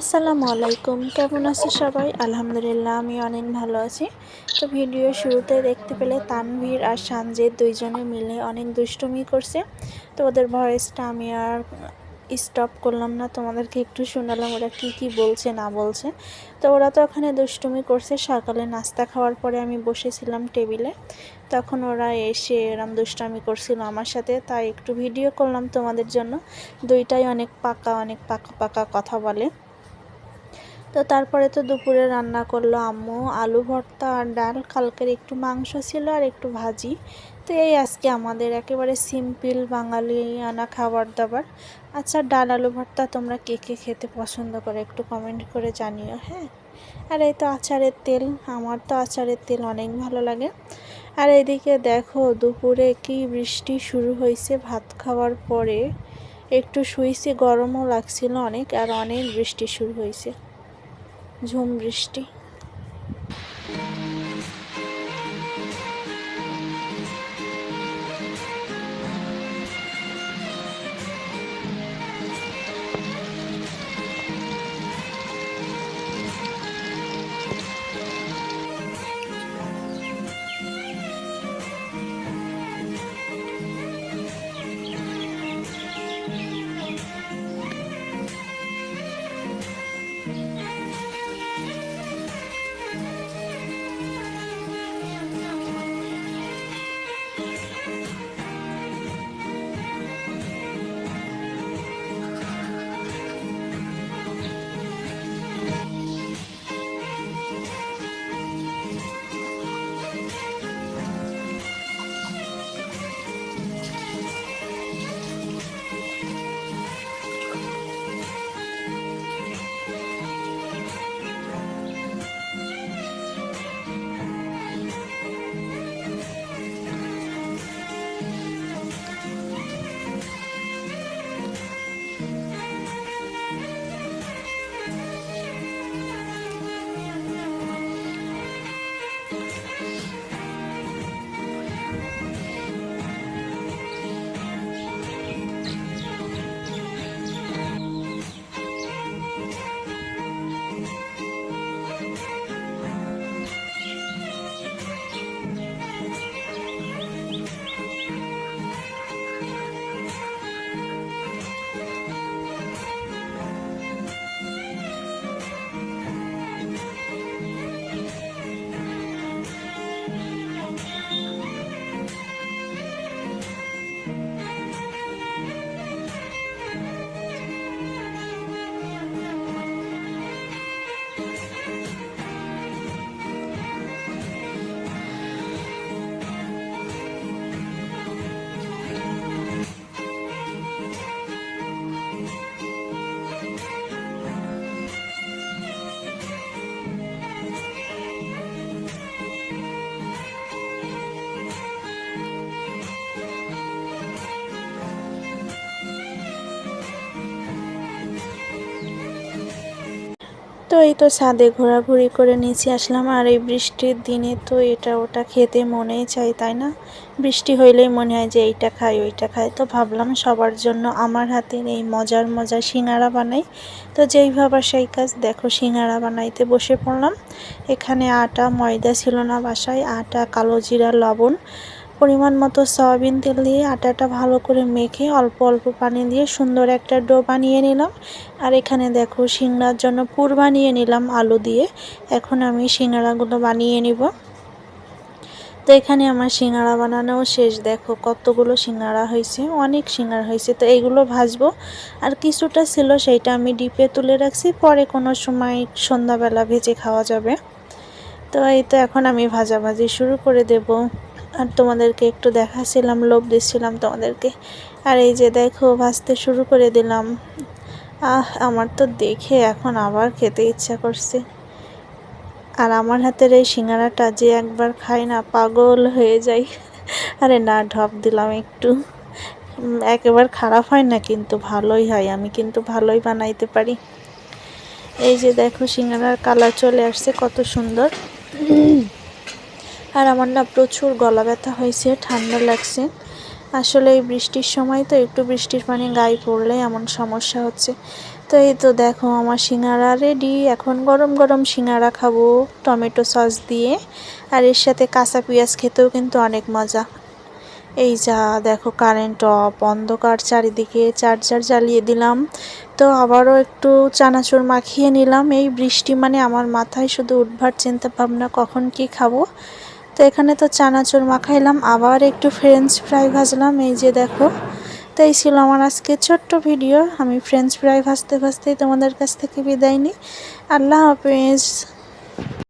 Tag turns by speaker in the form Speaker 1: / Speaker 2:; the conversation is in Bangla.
Speaker 1: আসসালামু আলাইকুম। কেমন আছো সবাই? আলহামদুলিল্লাহ, আমি অনেক ভালো আছি। তো ভিডিও শুরুতে দেখতে পেলে তানভীর আর সানজিদ দুইজনে মিলে অনেক দুষ্টুমি করছে। তো ওদের ভয়েসটা আমি আর স্টপ করলাম না। তোমাদেরকে একটু শোনালাম ওরা কি কি বলছে, না বলছে। তো ওরা তো ওখানে দুষ্টুমি করছে। সকালে নাস্তা খাওয়ার পরে আমি বসেছিলাম টেবিলে। তখন ওরা এসে এরম দুষ্টামি করছিল আমার সাথে। তাই একটু ভিডিও করলাম তোমাদের জন্য। দুইটাই অনেক পাকা অনেক পাকা পাকা কথা বলে। তো তারপরে তো দুপুরে রান্না করল আম্মু, আলু ভর্তা আর ডাল। কালকের একটু মাংস ছিল আর একটু ভাজি। তো এই আজকে আমাদের একেবারে সিম্পল বাঙালি আনা খাবার দাবার। আচ্ছা ডাল, আলু ভর্তা তোমরা কে কে খেতে পছন্দ করে একটু কমেন্ট করে জানিও হ্যাঁ? আর এই তো আচারের তেল, আমার তো আচারের তেল অনেক ভালো লাগে। আর এদিকে দেখো, দুপুরে কি বৃষ্টি শুরু হয়েছে, ভাত খাওয়ার পরে একটু শুয়েছি গরমও লাগছিল অনেক, আর অনেক বৃষ্টি শুরু হয়েছে। ঝুম বৃষ্টি। তো এই তো ছাদে ঘোরাঘুরি করে নিচে আসলাম আর এই বৃষ্টির দিনে তো এটা ওটা খেতে মনেই চাই, তাই না? বৃষ্টি হইলেই মনে হয় যে এইটা খাই, ওইটা খাই। তো ভাবলাম সবার জন্য আমার হাতের এই মজার মজার সিঙ্গারা বানাই। তো যেই ভাবা সেই কাজ, দেখো সিঙ্গারা বানাইতে বসে পড়লাম। এখানে আটা, ময়দা ছিল না বাসায়, আটা, কালো জিরা, লবণ পরিমাণ মতো সয়াবিন তেল দিয়ে আটাটা ভালো করে মেখে অল্প অল্প পানি দিয়ে সুন্দর একটা ডো বানিয়ে নিলাম। আর এখানে দেখো সিংড়ার জন্য পুর বানিয়ে নিলাম আলু দিয়ে। এখন আমি সিঙ্গারাগুলো বানিয়ে নিব। তো এখানে আমার সিঙ্গারা বানানো শেষ। দেখো কতগুলো সিঙ্গারা হয়েছে, অনেক সিঙ্গারা হয়েছে। তো এইগুলো ভাজবো। আর কিছুটা ছিল সেইটা আমি ডিপে তুলে রাখছি, পরে কোনো সময় সন্ধ্যাবেলা ভেজে খাওয়া যাবে। তো এই তো এখন আমি ভাজাভাজি শুরু করে দেবো। আর তোমাদেরকে একটু দেখাচ্ছিলাম লোভ দিচ্ছিলাম তোমাদেরকে। আর এই যে দেখো, ভাজতে শুরু করে দিলাম। আহ, আমার তো দেখে এখন আবার খেতে ইচ্ছা করছে। আর আমার হাতের এই সিঙ্গারাটা যে একবার খাই না, পাগল হয়ে যাই। আরে না, ঢপ দিলাম একটু। একেবারে খারাপ হয় না, কিন্তু ভালোই হয়। আমি কিন্তু ভালোই বানাইতে পারি। এই যে দেখো, সিঙ্গারার কালার চলে আসছে, কত সুন্দর। আর আমার না প্রচুর গলা ব্যথা হয়েছে, ঠান্ডা লাগছে। আসলে এই বৃষ্টির সময় তো একটু বৃষ্টির পানি গায়ে পড়লে এমন সমস্যা হচ্ছে। তো এই তো দেখো, আমার সিঙ্গারা রেডি এখন গরম গরম সিঙ্গারা খাব, টমেটো সস দিয়ে। আর এর সাথে কাঁচা পেঁয়াজ খেতেও কিন্তু অনেক মজা। এই যা, দেখো কারেন্ট অফ অন্ধকার চারিদিকে চার্জার জ্বালিয়ে দিলাম। তো আবারও একটু চানাচুর মাখিয়ে নিলাম। এই বৃষ্টি মানে আমার মাথায় শুধু উদ্ভার চিন্তা ভাবনা, কখন কি খাব? তো এখানে তো চানাচুর মাখাইলাম, আবার একটু ফ্রেঞ্চ ফ্রাই ভাজলাম, এই যে দেখো। তো এই ছিল আমার আজকে ছোট্ট ভিডিও আমি ফ্রেঞ্চ ফ্রাই ভাজতে ভাজতেই তোমাদের কাছ থেকে বিদায় নিই। আল্লাহ হাফেজ।